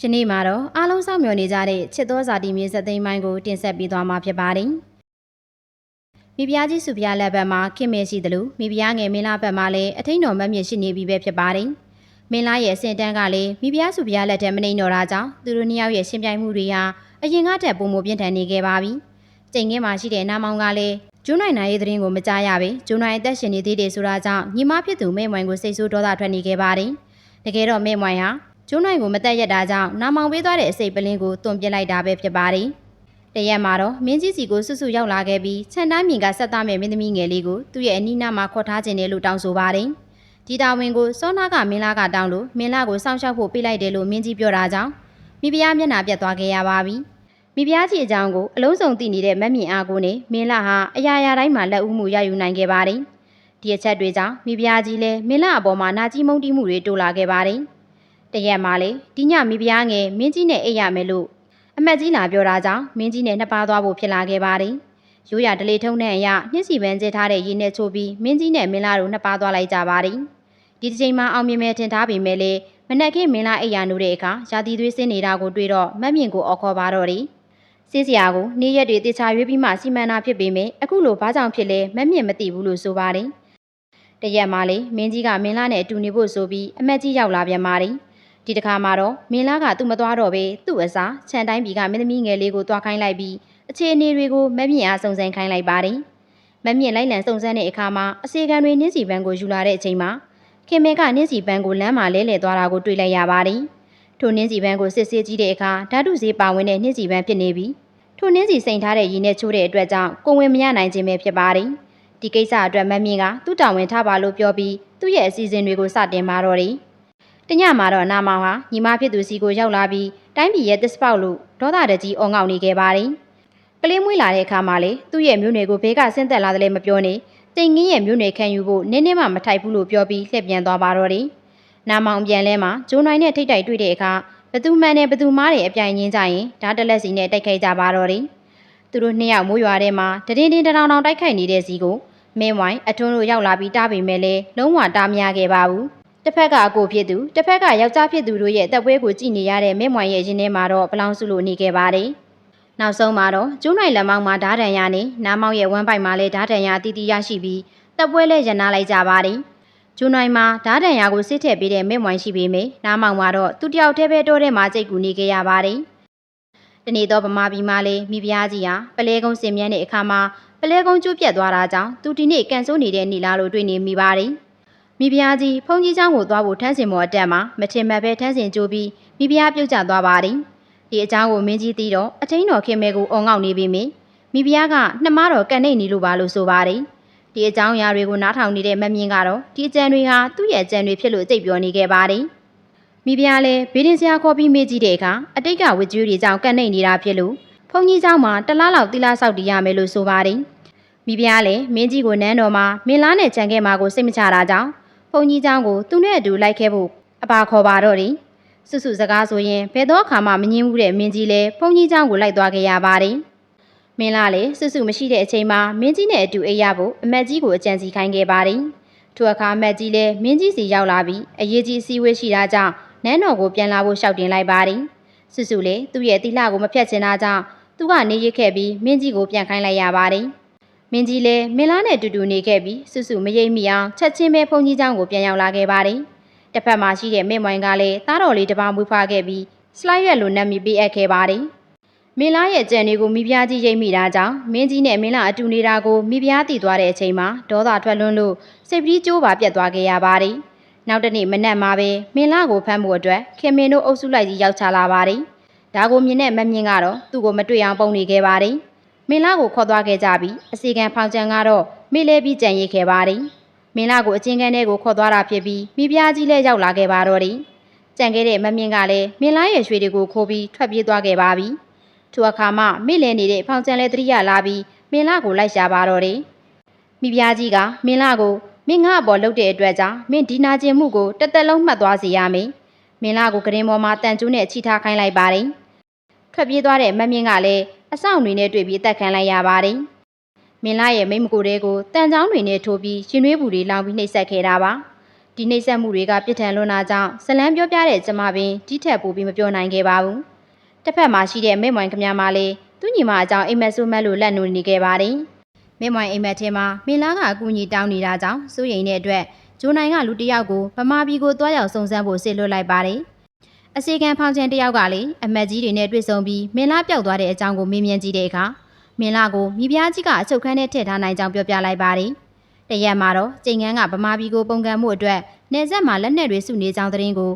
ယနေ့မှာတော့အားလုံးစောင့်မျှော်နေကြတဲ့ချစ်သောဇာတိမြေစက်သိမ်းပိုင်းကိုတင်ဆက်ပေးသွားမှာဖြစ်ပါတယ်။မိဖုရားကြီးစုဖုရားလက်ဘက်မှာခင်မဲရှိသလိုမိဖုရားငယ်မင်းလာဘက်မှာလည်းအထိန်တော်မတ်မြင့်ရှိနေပြီပဲဖြစ်ပါတယ်။မင်းလာရဲ့အစင်တန်းကလည်းမိဖုရားစုဖုရားလက်ထက်မနှိမ်တော်တာကြောင့်သူတို့နှစ်ယောက်ရဲ့ရှင်ပြိုင်မှုတွေဟာအရင်ကတည်းကပုံမပြင်းထန်နေခဲ့ပါပြီ။ချိန်ငင်းမှာရှိတဲ့နာမောင်ကလည်းကျိုးနိုင်နိုင်ရဲ့သတင်းကိုမကြားရပဲကျိုးနိုင်အသက်ရှင်နေသေးတယ်ဆိုတာကြောင့်ညီမဖြစ်သူမဲမွန်ကိုစိတ်ဆိုးဒေါသထွက်နေခဲ့ပါတယ်။တကယ်တော့မဲမွန်ဟာ ကျိုးနိုင်ကိုမတက်ရက်တာကြောင့်နာမောင်ပေးသွားတဲ့အစိတ်ပလင်းကိုတွန်ပြစ်လိုက်တာပဲဖြစ်ပါတယ်။တရက်မှာတော့မင်းကြီးစီကိုစွတ်စွတ်ရောက်လာခဲ့ပြီးခြံတိုင်းမြင်ကဆက်သားမဲ့မင်းသမီးငယ်လေးကိုသူ့ရဲ့အနီးနားမှာခေါ်ထားခြင်းတယ်လို့တောင်းဆိုပါတယ်။ဒီတာဝန်ကိုစောနာကမင်းလာကတောင်းလို့မင်းလာကိုစောင့်ရှောက်ဖို့ပေးလိုက်တယ်လို့မင်းကြီးပြောတာကြောင့်မိဖုရားမျက်နှာပြတ်သွားခဲ့ရပါပြီ။မိဖုရားကြီးအကြောင်းကိုအလုံးစုံသိနေတဲ့မက်မြင့်အားကိုနဲ့မင်းလာဟာအရာရာတိုင်းမှာလက်ဦးမှုရယူနိုင်ခဲ့ပါတယ်။ဒီအချက်တွေကြောင့်မိဖုရားကြီးလည်းမင်းလာအပေါ်မှာနာကြီးမုန်းတီးမှုတွေတိုးလာခဲ့ပါတယ်။ တရက်မှလေဒီညမိဖုရားငယ်မင်းကြီးနဲ့အိပ်ရမယ်လို့အမက်ကြီးလာပြောတာကြောင့်မင်းကြီးနဲ့နှစ်ပါးသွားဖို့ဖြစ်လာခဲ့ပါတယ်။ရိုးရာဒလေထုံးတဲ့အရာနှင်းစီပန်းကျထားတဲ့ရည်နဲ့ချိုးပြီးမင်းကြီးနဲ့မင်းလာတို့နှစ်ပါးသွားလိုက်ကြပါတယ်။ဒီတစ်ချိန်မှာအောင်မြင်မဲ့ထင်ထားပေမဲ့လေမနက်ခင်းမင်းလာအိပ်ရနိုးတဲ့အခါရာသီသွေးစင်းနေတာကိုတွေ့တော့မက်မြင့်ကိုအော်ခေါ်ပါတော့တယ်။စင်းစရာကိုနေ့ရက်တွေတေချာရွေးပြီးမှစီမံတာဖြစ်ပေမဲ့အခုလိုဘာကြောင့်ဖြစ်လဲမက်မြင့်မသိဘူးလို့ဆိုပါတယ်။တရက်မှလေမင်းကြီးကမင်းလာနဲ့အတူနေဖို့ဆိုပြီးအမက်ကြီးရောက်လာပြန်ပါတယ်။ ဒီတစ်ခါမှာတော့မင်းလာကသူ့မသွားတော့ပဲသူ့အစားခြံတိုင်းပြည်ကမင်းသမီးငယ်လေးကိုတွားခိုင်းလိုက်ပြီးအခြေအနေတွေကိုမက်မြင့်အားစုံစမ်းခိုင်းလိုက်ပါတယ်။မက်မြင့်လိုက်လံစုံစမ်းတဲ့အခါမှာအစီကံတွေနင်းစီပန်းကိုယူလာတဲ့အချိန်မှာခင်မဲကနင်းစီပန်းကိုလမ်းမှာလဲလှယ်သွားတာကိုတွေ့လိုက်ရပါတယ်။ထိုနင်းစီပန်းကိုစစ်ဆေးကြည့်တဲ့အခါဓာတုဈေးပါဝင်တဲ့နင်းစီပန်းဖြစ်နေပြီးထိုနင်းစီစိန်ထားတဲ့ရည်နဲ့ချိုးတဲ့အတွက်ကြောင့်ကိုဝင်မရနိုင်ခြင်းပဲဖြစ်ပါတယ်။ဒီကိစ္စအတွက်မက်မြင့်ကသူ့တာဝန်ထားပါလို့ပြောပြီးသူ့ရဲ့အစီအစဉ်တွေကိုစတင်ပါတော့တယ်။ တညမှာတော့နာမောင်ဟာညီမဖြစ်သူစီကိုရောက်လာပြီးတိုင်းပြည်ရဲ့သစ်စပေါက်လို့ဒေါသတကြီးအော်ငေါနေခဲ့ပါတယ်။ကလေးမွေးလာတဲ့အခါမှာလေသူ့ရဲ့မျိုးနွယ်ကိုဘေးကဆင်းသက်လာတယ်လည်းမပြောနဲ့တိန်ငင်းရဲ့မျိုးနွယ်ခံယူဖို့နင်းနေမှမထိုက်ဘူးလို့ပြောပြီးလှည့်ပြန်သွားပါတော့တယ်။နာမောင်ပြန်လဲမှာဂျိုးနိုင်နဲ့ထိတ်တိုက်တွေ့တဲ့အခါဘသူမှန်နဲ့ဘသူမားတယ်အပြိုင်ရင်းကြရင်ဓာတ်တလက်စီနဲ့တိုက်ခိုက်ကြပါတော့တယ်။သူတို့နှစ်ယောက်မိုးရွာထဲမှာတရင်တင်တောင်တောင်တိုက်ခိုက်နေတဲ့စီကိုမင်းဝိုင်းအထွန်းတို့ရောက်လာပြီးတားပေမဲ့လည်းလုံးဝတားမရခဲ့ပါဘူး။ တစ်ဖက်ကအကိုဖြစ်သူတစ်ဖက်ကယောက်ျားဖြစ်သူတို့ရဲ့တပ်ပွဲကိုကြည့်နေရတဲ့မင်းဝိုင်းရဲ့ရင်ထဲမှာတော့ဘလောင်စုလို့နေခဲ့ပါတယ်။နောက်ဆုံးမှာတော့ကျိုးနိုင်လက်မောင်းမှာဓာတန်ရနဲ့နားမောင်ရဲ့ဝမ်းပိုက်မှာလည်းဓာတန်ရတီးတီးရရှိပြီးတပ်ပွဲလဲရနာလိုက်ကြပါတယ်။ကျိုးနိုင်မှာဓာတန်ရကိုစစ်ထည့်ပေးတဲ့မင်းဝိုင်းရှိပေမယ့်နားမောင်မှာတော့သူတယောက်တည်းပဲတိုးတဲ့မှာကြိတ်ကူနေခဲ့ရပါတယ်။တနေ့တော့ဗမာပြည်မှာလည်းမိဖုရားကြီးဟာပလဲကုန်းစင်မြန်းတဲ့အခါမှာပလဲကုန်းကျိုးပြတ်သွားတာကြောင့်သူဒီနေ့ကန်ဆိုးနေတဲ့နေလားလို့တွေ့နေမိပါတယ်။ မိဖုရားကြီးဖုန်ကြီးเจ้าကိုသွားဖို့ထမ်းစင်ပေါ်အတက်မှာမထင်မှတ်ပဲထမ်းစင်ကြိုးပြီးမိဖုရားပြုတ်ကျသွားပါတယ်။ဒီအကြောင်းကိုမင်းကြီးသိတော့အထင်းတော်ခင်မဲကိုអော်ငေါက်နေပြီမိမိဖုရားကနှမတော်ကန်နေနေလို့ပါလို့ဆိုပါတယ်။ဒီအကြောင်းအရာတွေကိုနားထောင်နေတဲ့မမြင့်ကတော့ဒီအကြံတွေဟာသူ့ရဲ့အကြံတွေဖြစ်လို့ကြိတ်ပြောနေခဲ့ပါတယ်။မိဖုရားလည်းဘေးရင်ဆရာခေါ်ပြီးမေးကြည့်တဲ့အခါအတိတ်ကဝကြွေးတွေကြောင့်ကန်နေနေတာဖြစ်လို့ဖုန်ကြီးเจ้าမှာတလားလောက်တီလာဆောက်တီးရမယ်လို့ဆိုပါတယ်။မိဖုရားလည်းမင်းကြီးကိုနန်းတော်မှာမင်းလားနဲ့ကြံခဲ့မှာကိုစိတ်မချတာကြောင့် ဖုန်ကြီးเจ้าကိုသူနဲ့အတူလိုက်ခဲ့ဖို့အပါခေါ်ပါတော့တယ်။စွတ်စွတ်စကားဆိုရင်ဘယ်တော့အခါမှမငင်းဘူးတဲ့မင်းကြီးလည်းဖုန်ကြီးเจ้าကိုလိုက်သွားခဲ့ရပါတယ်။မင်းလားလည်းစွတ်စွတ်မရှိတဲ့အချိန်မှာမင်းကြီးနဲ့အတူအိပ်ရဖို့အမတ်ကြီးကိုအကြံစီခိုင်းခဲ့ပါတယ်။ထိုအခါအမတ်ကြီးလည်းမင်းကြီးစီရောက်လာပြီးအရေးကြီးအစည်းအဝေးရှိတာကြောင့်နန်းတော်ကိုပြန်လာဖို့ရှောက်တင်လိုက်ပါတယ်။စွတ်စွတ်လည်းသူ့ရဲ့တိလှကိုမဖြတ်ချင်တာကြောင့်သူကနေရစ်ခဲ့ပြီးမင်းကြီးကိုပြန်ခိုင်းလိုက်ရပါတယ်။ မင်းကြီးလည်းမင်းလားနဲ့တူတူနေခဲ့ပြီးစုစုမရိပ်မိအောင်ချက်ချင်းပဲဘုန်းကြီးကျောင်းကိုပြန်ရောက်လာခဲ့ပါတယ်။တစ်ဖက်မှာရှိတဲ့မင်းမွင်ကလည်းသားတော်လေးတစ်ပါးမွေးဖွားခဲ့ပြီးစလိုက်ရွက်လိုနတ်မီပေးအပ်ခဲ့ပါတယ်။မင်းလားရဲ့ကြံတွေကိုမိဖုရားကြီးရိပ်မိတာကြောင့်မင်းကြီးနဲ့မင်းလားအတူနေတာကိုမိဖုရားသိသွားတဲ့အချိန်မှာဒေါသထွက်လွန်းလို့စိတ်ပီးကျိုးပါပြတ်သွားခဲ့ရပါတယ်။နောက်တနေ့မနက်မှာပဲမင်းလာကိုဖမ်းဖို့အတွက်ခင်မင်းတို့အုပ်စုလိုက်ကြီးရောက်ချလာပါတယ်။ဒါကိုမြင်တဲ့မမြင်ကတော့သူ့ကိုမတွေ့အောင်ပုံနေခဲ့ပါတယ်။ မင်းလားကိုခေါ်သွားခဲ့ကြပြီးအစီကံဖောင်ချန်ကတော့မိလဲပြီးကြံရိပ်ခဲ့ပါတယ်။မင်းလာကိုအချင်းကန်းထဲကိုခေါ်သွားတာဖြစ်ပြီးမိဖုရားကြီးလည်းရောက်လာခဲ့ပါတော့တယ်။ကြံခဲ့တဲ့မမြင့်ကလည်းမင်းလာရဲ့ရွှေတွေကိုခိုးပြီးထွက်ပြေးသွားခဲ့ပါပြီ။ထိုအခါမှမိလဲနေတဲ့ဖောင်ချန်လည်းတတိယလာပြီးမင်းလာကိုလိုက်ရှာပါတော့တယ်။မိဖုရားကြီးကမင်းလာကိုမင်းငါ့အပေါ်လှုပ်တဲ့အတွက်ကြောင့်မင်းဒီနာကျင်မှုကိုတစ်သက်လုံးမှတ်သွားစေရမယ်။မင်းလာကိုကရင်ပေါ်မှာတန်ကျိုးနဲ့ချိထားခိုင်းလိုက်ပါတယ်။ထွက်ပြေးသွားတဲ့မမြင့်ကလည်း အဆောင်တွေနဲ့တွေ့ပြီးတက်ခံလိုက်ရပါတယ်။မင်းလာရဲ့မိမကိုတဲကိုတန်ချောင်းတွေနဲ့ထိုးပြီးရင်နှွေးပူတွေလောင်ပြီးနှိပ်စက်ခဲ့တာပါ။ဒီနှိမ့်ဆက်မှုတွေကပြစ်ထန်လွန်းတာကြောင့်ဇလန်းပြောပြတဲ့ကျမပင်ဒီထက်ပိုပြီးမပြောနိုင်ခဲ့ပါဘူးတစ်ဖက်မှာရှိတဲ့မိမ့်မွန်ခမမလေးသူညီမအကြောင်းအိမ်မက်ဆိုးမက်လို့လက်နူနေခဲ့ပါတယ်မိမ့်မွန်အိမ်မက်ထဲမှာမင်းလားကအကူအညီတောင်းနေတာကြောင့်စိုးရိမ်တဲ့အတွက်ဂျိုနိုင်ကလူတစ်ယောက်ကိုဗမာပြည်ကိုတွားရောက်စုံစမ်းဖို့ဆစ်လွှတ်လိုက်ပါတယ် အစီကံဖောင်ချန်တစ်ယောက်ကလေအမက်ကြီးတွေနဲ့တွေ့ဆုံပြီးမင်းလားပျောက်သွားတဲ့အကြောင်းကိုမေးမြန်းကြည့်တဲ့အခါမင်းလားကိုမိဖုရားကြီးကအချုပ်ခန်းထဲထည့်ထားနိုင်ကြောင်းပြောပြလိုက်ပါတယ်တရက်မှာတော့ကျိန်ငန်းကဗမာပြည်ကိုပုံကံမှုအတွက်နေဆက်မှာလက်နက်တွေစုနေကြောင်းသတင်းကို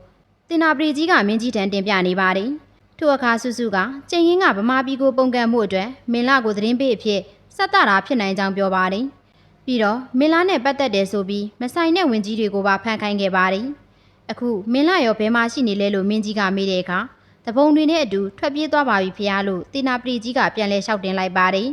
တင်နာပရီကြီးကမင်းကြီးထံတင်ပြနေပါတယ်ထို့အခါစုစုကကျိန်ရင်ကဗမာပြည်ကိုပုံကံမှုအတွက်မင်းလာကိုသတင်းပေးအဖြစ်စက်တတာဖြစ်နိုင်ကြောင်းပြောပါတယ်ပြီးတော့မင်းလာနဲ့ပတ်သက်တယ်ဆိုပြီးမဆိုင်တဲ့ဝင်ကြီးတွေကိုပါဖန်ခိုင်းခဲ့ပါတယ် အခုမင်းလာရောဘယ်မှာရှိနေလဲလို့မင်းကြီးကမေးတဲ့အခါတပုံတွေနဲ့အတူထွက်ပြေးသွားပါပြီဖះလို့တင်နာပရီကြီးကပြန်လဲလျှောက်တင်လိုက်ပါတယ်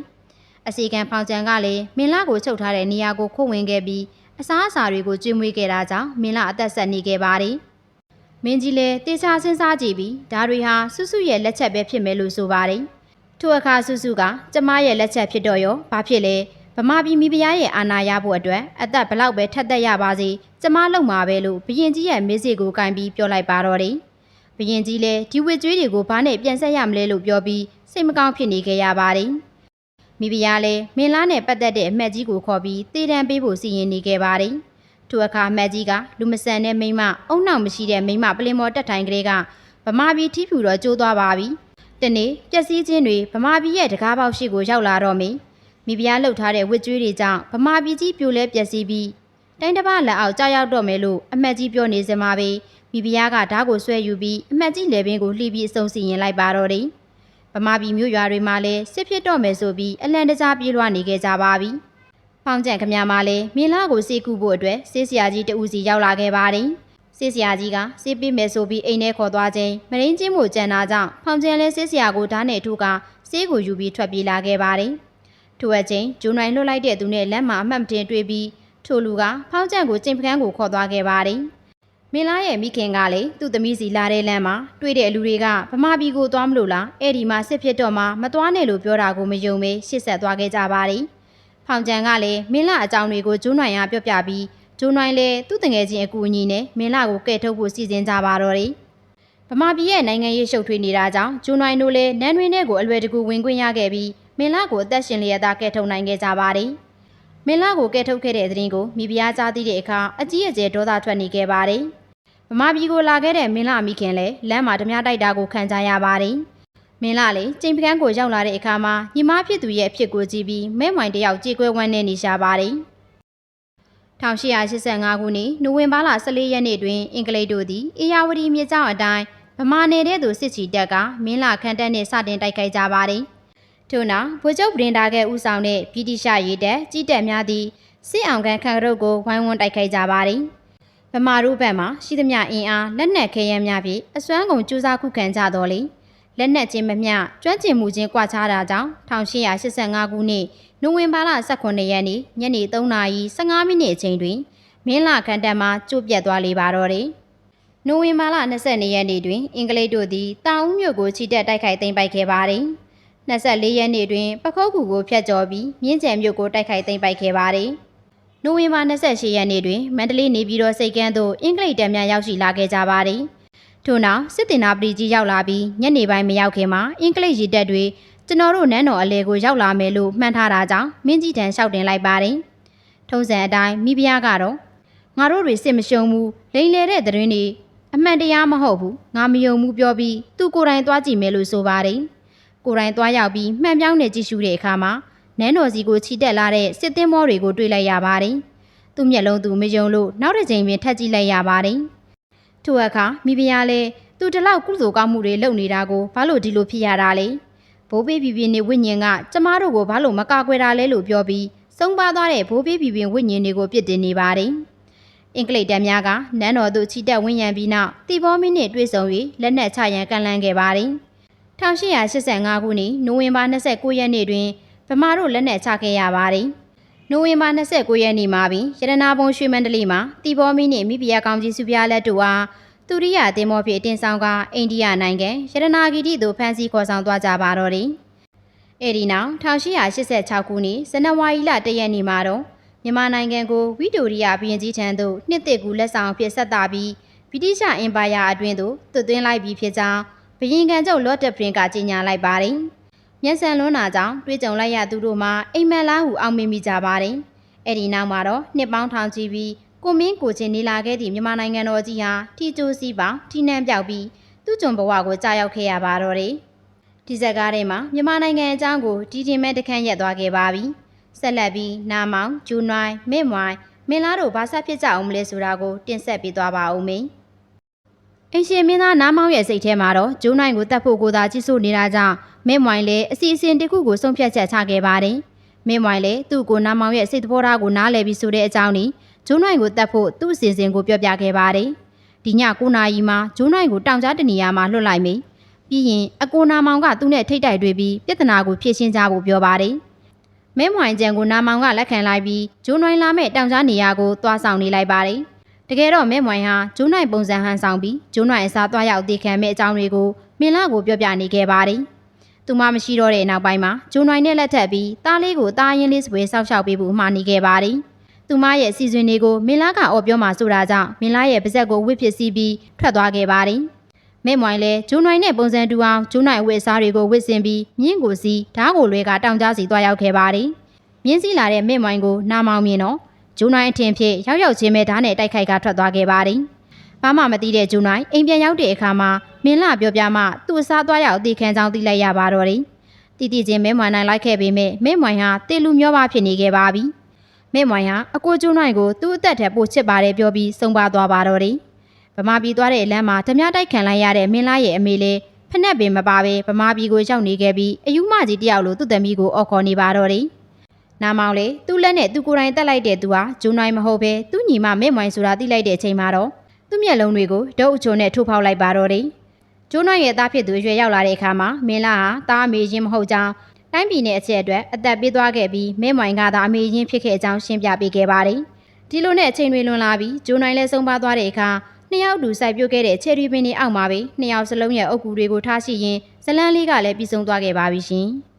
အစီကံဖောင်ချန်ကလည်းမင်းလာကိုချုပ်ထားတဲ့နေရာကိုခိုးဝင်ခဲ့ပြီးအစားအစာတွေကိုကျွေးမွေးခဲ့တာကြောင့်မင်းလာအသက်ဆက်နေခဲ့ပါတယ်။မင်းကြီးလည်းတေချာစဉ်းစားကြည့်ပြီးဒါတွေဟာစုစုရဲ့လက်ချက်ပဲဖြစ်မယ်လို့ဆိုပါတယ်။ထို့အခါစုစုကကျမရဲ့လက်ချက်ဖြစ်တော့ရောဘာဖြစ်လဲ ဗမာပြည်မိဖုရားရဲ့အာဏာရဖို့အတွက်အသက်ဘလောက်ပဲထက်သက်ရပါစေကျမလုံမှာပဲလို့ဘရင်ကြီးရဲ့မေးစေကိုကင်ပြီးပြောလိုက်ပါတော့တယ်။ဘရင်ကြီးလည်းဒီဝစ်ကြွေးတွေကိုဘာနဲ့ပြန်ဆက်ရမလဲလို့ပြောပြီးစိတ်မကောင်းဖြစ်နေခဲ့ရပါတယ်။မိဖုရားလည်းမင်းလားနဲ့ပတ်သက်တဲ့အမက်ကြီးကိုခေါ်ပြီးတည်တံပေးဖို့စီရင်နေခဲ့ပါတယ်။ထိုအခါအမက်ကြီးကလူမဆန်တဲ့မိန်းမအုံနောက်မရှိတဲ့မိန်းမပလင်မော်တက်ထိုင်ကလေးကဗမာပြည်ထီးဖြူတော့ကျိုးသွားပါပြီ။တနေ့ပျက်စီးခြင်းတွေဗမာပြည်ရဲ့တကားပေါက်ရှိကိုရောက်လာတော့မေ မိဖုရားလှုပ်ထားတဲ့ဝစ်ကြွေးတွေကြောင့်ဗမာပြည်ကြီးပြိုလဲပျက်စီးပြီးတိုင်းတစ်ပလက်အောက်ကြောက်ရောက်တော့မယ်လို့အမက်ကြီးပြောနေစမှာပဲမိဖုရားကဓာတ်ကိုဆွဲယူပြီးအမက်ကြီးလေပင်ကိုလှီးပြီးအစုံစီရင်လိုက်ပါတော့တယ်။ဗမာပြည်မြို့ရွာတွေမှာလည်းစစ်ဖြစ်တော့မယ်ဆိုပြီးအလံတကြားပြေးလွှားနေခဲ့ကြပါပြီ။ဖောင်ကျန်ခမမှာလည်းမင်းလာကိုစေကူဖို့အတွက်စေးစရာကြီးတူးစီရောက်လာခဲ့ပါတယ်။စေးစရာကြီးကစေးပေးမယ်ဆိုပြီးအိမ်ထဲခေါ်သွားခြင်းမရင်းချင်းမှုကြံတာကြောင့်ဖောင်ကျန်လည်းစေးစရာကိုဓာတ်နဲ့ထိုးကစေးကိုယူပြီးထွက်ပြေးလာခဲ့ပါတယ်။ ထိုအချိန်ဂျုံနိုင်လွတ်လိုက်တဲ့သူနဲ့လက်မှာအမှတ်မတင်တွေ့ပြီးထိုလူကဖောင်ကျန်ကိုကျင်ပကန်းကိုခေါ်သွားခဲ့ပါတယ်။မင်းလာရဲ့မိခင်ကလည်းသူ့သမီးစီလာတဲ့လမ်းမှာတွေ့တဲ့လူတွေကဗမာပြည်ကိုသွားမလို့လားအဲ့ဒီမှာစစ်ဖြစ်တော့မှမသွားနဲ့လို့ပြောတာကိုမယုံမေးရှစ်ဆက်သွားခဲ့ကြပါတယ်။ဖောင်ကျန်ကလည်းမင်းလာအကြောင်းတွေကိုဂျုံနိုင်ရပြောပြပြီးဂျုံနိုင်လည်းသူ့တငယ်ချင်းအကူအညီနဲ့မင်းလာကိုကဲထုတ်ဖို့စီစဉ်ကြပါတော့တယ်။ဗမာပြည်ရဲ့နိုင်ငံရေးရှုပ်ထွေးနေတာကြောင့်ဂျုံနိုင်တို့လည်းနန်းတွင်ထဲကိုအလွယ်တကူဝင်ခွင့်ရခဲ့ပြီး မင်းလာကိုအသက်ရှင်လျက်သားကဲထုတ်နိုင်ခဲ့ကြပါတယ်။မင်းလာကိုကဲထုတ်ခဲ့တဲ့သတင်းကိုမိဖုရားကြားသိတဲ့အခါအကြီးအကျယ်ဒေါသထွက်နေခဲ့ပါတယ်။ဗမာပြည်ကိုလာခဲ့တဲ့မင်းလာမိခင်လည်းလမ်းမှာဓမြတိုက်တာကိုခံကြရပါတယ်။မင်းလာလေကျိန်ပကန်းကိုရောက်လာတဲ့အခါမှာညီမဖြစ်သူရဲ့အဖြစ်ကိုကြည့်ပြီးမဲဝိုင်တယောက်ကြေကွဲဝမ်းနဲ့နေရှာပါတယ်။1885ခုနှစ်နိုဝင်ဘာလ14ရက်နေ့တွင်အင်္ဂလိပ်တို့သည်အေယာဝတီမြေကြောင်းအတိုင်းဗမာနယ်တဲ့သူစစ်ချီတက်ကမင်းလာခန်းတက်နှင့်စတင်တိုက်ခိုက်ကြပါတယ်။ ထို့နောက်ဗိုလ်ချုပ်ဗရင်ဒါကဲဦးဆောင်တဲ့ဗြိတိရှရေးတပ်ကြီးတပ်များသည်စစ်အောင်ကန်ခန့်ရုပ်ကိုဝိုင်းဝန်းတိုက်ခိုက်ကြပါတယ်။ဗမာတို့ဘက်မှာရှိသမျှအင်အားလက်နက်ခဲယမ်းများဖြင့်အစွမ်းကုန်ကြိုးစားခုခံကြတော်လေလက်နက်ချင်းမမျှကျွမ်းကျင်မှုချင်းကွာခြားတာကြောင့်1885ခုနှစ်နိုဝင်ဘာလ18ရက်နေ့ညနေ3:15မိနစ်အချိန်တွင်မင်းလာကန်တက်မှကျုပ်ပြတ်သွားလေပါတော့တယ်နိုဝင်ဘာလ22ရက်နေ့တွင်အင်္ဂလိပ်တို့သည်တာဦးမြို့ကိုချီတက်တိုက်ခိုက်သိမ်းပိုက်ခဲ့ပါတယ် 24ရက်နေ့တွင်ပခုတ်ကူကိုဖျက်ကျော်ပြီးမြင်းကျန်မြို့ကိုတိုက်ခိုက်သိမ်းပိုက်ခဲ့ပါတယ်။နိုဝင်ဘာ28ရက်နေ့တွင်မန္တလေးနေပြည်တော်စိတ်ကမ်းသို့အင်္ဂလိပ်တပ်များရောက်ရှိလာခဲ့ကြပါသည်။ထို့နောက်စစ်တင်နာပရီကြီးရောက်လာပြီးညနေပိုင်းမရောက်ခင်မှာအင်္ဂလိပ်ရေတပ်တွေကျွန်တော်တို့နန်းတော်အလဲကိုရောက်လာမယ်လို့မှန်းထားတာကြောင့်မင်းကြီးတန်လျှောက်တင်လိုက်ပါတယ်။ထုံးစံအတိုင်းမိဖုရားကတော့ငါတို့တွေစစ်မရှုံဘူးလိန်လေတဲ့သတင်းတွေအမှန်တရားမဟုတ်ဘူးငါမယုံဘူးပြောပြီးသူကိုယ်တိုင်သွားကြည့်မယ်လို့ဆိုပါတယ်။ ကိုယ်တိုင်သွားရောက်ပြီးမှန်ပြောင်းနေကြည့်ရှုတဲ့အခါမှာနန်းတော်စီကိုချီတက်လာတဲ့စစ်သင်းမောတွေကိုတွေ့လိုက်ရပါတယ်။သူ့မျက်လုံးသူမယုံလို့နောက်တစ်ချိန်ပင်ထပ်ကြည့်လိုက်ရပါတယ်။ထို့အခါမိဖုရားလည်းသူတလောက်ကုသိုလ်ကောင်းမှုတွေလုပ်နေတာကိုဘာလို့ဒီလိုဖြစ်ရတာလဲ။ဘိုးဘေးပြည်ပြည်နေဝိညာဉ်ကကျမတို့ကိုဘာလို့မကာကွယ်တာလဲလို့ပြောပြီးစုံပါသွားတဲ့ဘိုးဘေးပြည်ပြည်ဝိညာဉ်တွေကိုပြစ်တင်နေပါတယ်။အင်္ဂလိပ်တမ်းများကနန်းတော်သို့ချီတက်ဝန်းရံပြီးနောက်တီဘောမင်းနဲ့တွေ့ဆုံ၍လက်နက်ချရန်ကန်လန်းခဲ့ပါတယ်။ 1885ခုနှစ်နိုဝင်ဘာ29ရက်နေ့တွင်ဗမာတို့လက်နက်ချခဲ့ရပါတယ်။နိုဝင်ဘာ29ရက်နေ့မှာပင်ရတနာဘုံရွှေမန္တလေးမှာတီဘောမီနဲ့မိဖုရားကောင်းကြီးစုပြားလက်တို့အားသူရိယတင်မောဖြစ်တင်ဆောင်ကအိန္ဒိယနိုင်ငံရတနာဂီတိသို့ဖမ်းဆီးခေါ်ဆောင်သွားကြပါတော့တယ်။အဲဒီနောက်1886ခုနှစ်ဇန်နဝါရီလ1ရက်နေ့မှာတော့ဗမြန်မာနိုင်ငံကိုဝီတိုရီယာဘုရင်ကြီးထံသို့နှစ်သက်ကူလက်ဆောင်အဖြစ်ဆက်တာပြီးဗြိတိရှအင်ပါယာအတွင်းသို့သွတ်သွင်းလိုက်ပြီးဖြစ်ကြောင်းဘု ရင်ခံချုပ်လော့တက်ဖရင်ကကြေညာလိုက်ပါတယ်။မျက်စံလွန်းနာကြောင့်တွေးကြုံလိုက်ရသူတို့မှာအိမ်မက်လားဟုအောက်မေ့မိကြပါတယ်။အဲ့ဒီနောက်မှာတော့နှစ်ပေါင်းထောင်ချီပြီးကိုမင်းကိုချင်းနေလာခဲ့သည့်မြန်မာနိုင်ငံတော်ကြီးဟာထီကျိုးစီးပေါင်းထီနှံပြောက်ပြီးသူ့ကျွန်ဘဝကိုကြာရောက်ခဲ့ရပါတော့တယ်။ဒီဇက်ကားထဲမှာမြန်မာနိုင်ငံအကြောင်းကိုတီတင်မဲ့တခန့်ရက်သွားခဲ့ပါပြီ။ဆက်လက်ပြီးနာမောင်ဂျူနွိုင်းမင့်မွိုင်းမင်းလားတို့ဘာသာဖြစ်ကြအောင်မလဲဆိုတာကိုတင်ဆက်ပေးသွားပါဦးမယ်။ အင်ရှင်မင်းသားနားမောင်ရဲ့စိတ်ထဲမှာတော့ဂျူနွိုင်းကိုတတ်ဖို့ကိုသာကြီးစိုးနေတာကြောင့်မင့်မွိုင်းလည်းအစီအစဉ်တစ်ခုကိုဆုံးဖြတ်ချက်ချခဲ့ပါတယ်။မင်းမွိုင်းလည်းသူ့ကိုနားမောင်ရဲ့စိတ်သဘောထားကိုနားလည်ပြီးဆိုတဲ့အကြောင်းนี้ဂျူနွိုင်းကိုတတ်ဖို့သူ့အစီအစဉ်ကိုပြောပြခဲ့ပါတယ်။ဒီည9နာရီမှာဂျူနွိုင်းကိုတောင်ကြားတနေရာမှာလွှတ်လိုက်မိ။ပြီးရင်အကိုနာမောင်ကသူ့နဲ့ထိတ်တိုက်တွေ့ပြီးပြဿနာကိုဖြေရှင်းကြဖို့ပြောပါတယ်။မဲမွိုင်ကျန်ကိုနာမောင်ကလက်ခံလိုက်ပြီးဂျူနွိုင်းလာမဲ့တောင်ကြားနေရာကိုသွားဆောင်နေလိုက်ပါတယ်။ တကယ်တော့မဲမွိုင်ဟာဂျူနွိုင်းပုံစံဟန်ဆောင်ပြီးဂျူနွိုင်းအစားသွားရောက်သိခံမဲ့အကြောင်းတွေကိုမင်းလာကိုပြောပြနေခဲ့ပါတယ်။သူမမရှိတော့တဲ့နောက်ပိုင်းမှာဂျူနွိုင်းနဲ့လက်ထပ်ပြီးတားလေးကိုတားရင်လေးစပွဲဆောက်ရှောက်ပေးဖို့မှာနေခဲ့ပါတယ်။သူမရဲ့အစီအစဉ်တွေကိုမင်းလာကအော်ပြောမှဆိုတာကြောင့်မင်းလာရဲ့ပါဇက်ကိုဝစ်ဖြစ်စီပြီးထွက်သွားခဲ့ပါတယ်။မဲမွိုင်လဲဂျူနွိုင်းနဲ့ပုံစံတူအောင်ဂျူနွိုင်းဝစ်စားတွေကိုဝစ်စင်ပြီးမြင့်ကိုစီဓားကိုလွဲကတောင်ကြားစီသွားရောက်ခဲ့ပါတယ်။မြင်းစီလာတဲ့မဲမွိုင်ကိုနာမောင်မြင်တော့ ဂျူနွိုင်းအထင်ဖြစ်ရောက်ရောက်ချင်းပဲဓားနဲ့တိုက်ခိုက်ကထွက်သွားခဲ့ပါတယ်။ဘာမှမသိတဲ့ဂျူနွိုင်းအိမ်ပြန်ရောက်တဲ့အခါမှာမင်းလာပြောပြမှသူ့အစားသွားရောက်အသေးခံကြောင်းသိလိုက်ရပါတော့တယ်။တီတီချင်းမဲမွိုင်နိုင်လိုက်ခဲ့ပေမဲ့မဲမွိုင်ဟာတေလူမျောပါဖြစ်နေခဲ့ပါပြီ။မဲမွိုင်ဟာအကိုကျိုးနိုင်ကိုသူ့အသက်ထက်ပိုချစ်ပါတယ်ပြောပြီးဆုံးပါသွားပါတော့တယ်။ဗမာပြည်သွားတဲ့လမ်းမှာဓမြတိုက်ခံလိုက်ရတဲ့မင်းလာရဲ့အမေလေးဖက်နဲ့ပင်မပါပဲဗမာပြည်ကိုရောက်နေခဲ့ပြီးအယူမကြီးတယောက်လိုသူ့သမီးကိုအော်ခေါ်နေပါတော့တယ်။ နာမောင်လေသူ့လက်နဲ့သူကိုယ်တိုင်တက်လိုက်တဲ့သူဟာဂျုံနိုင်မဟုတ်ပဲသူ့ညီမမဲမွိုင်ဆိုတာသိလိုက်တဲ့အချိန်မှာတော့သူ့မျက်လုံးတွေကိုဒုတ်အချိုနဲ့ထိုးဖောက်လိုက်ပါတော့တယ်။ဂျုံနိုင်ရဲ့သားဖြစ်သူရွယ်ရောက်လာတဲ့အခါမှာမင်းလာဟာသားအမေချင်းမဟုတ်ကြောင်းတိုင်းပြည်နဲ့အချက်အတွက်အသက်ပေးသွားခဲ့ပြီးမဲမွိုင်ကသာအမေချင်းဖြစ်ခဲ့ကြောင်းရှင်းပြပေးခဲ့ပါတယ်။ဒီလိုနဲ့အချိန်တွေလွန်လာပြီးဂျုံနိုင်လည်းဆုံးပါသွားတဲ့အခါနှစ်ယောက်တူစိုက်ပြုတ်ခဲ့တဲ့ချယ်ရီပင်တွေအောက်မှာပဲနှစ်ယောက်စလုံးရဲ့အုပ်ကူတွေကိုထားရှိရင်းဇလန်းလေးကလည်းပြီးဆုံးသွားခဲ့ပါပြီရှင်။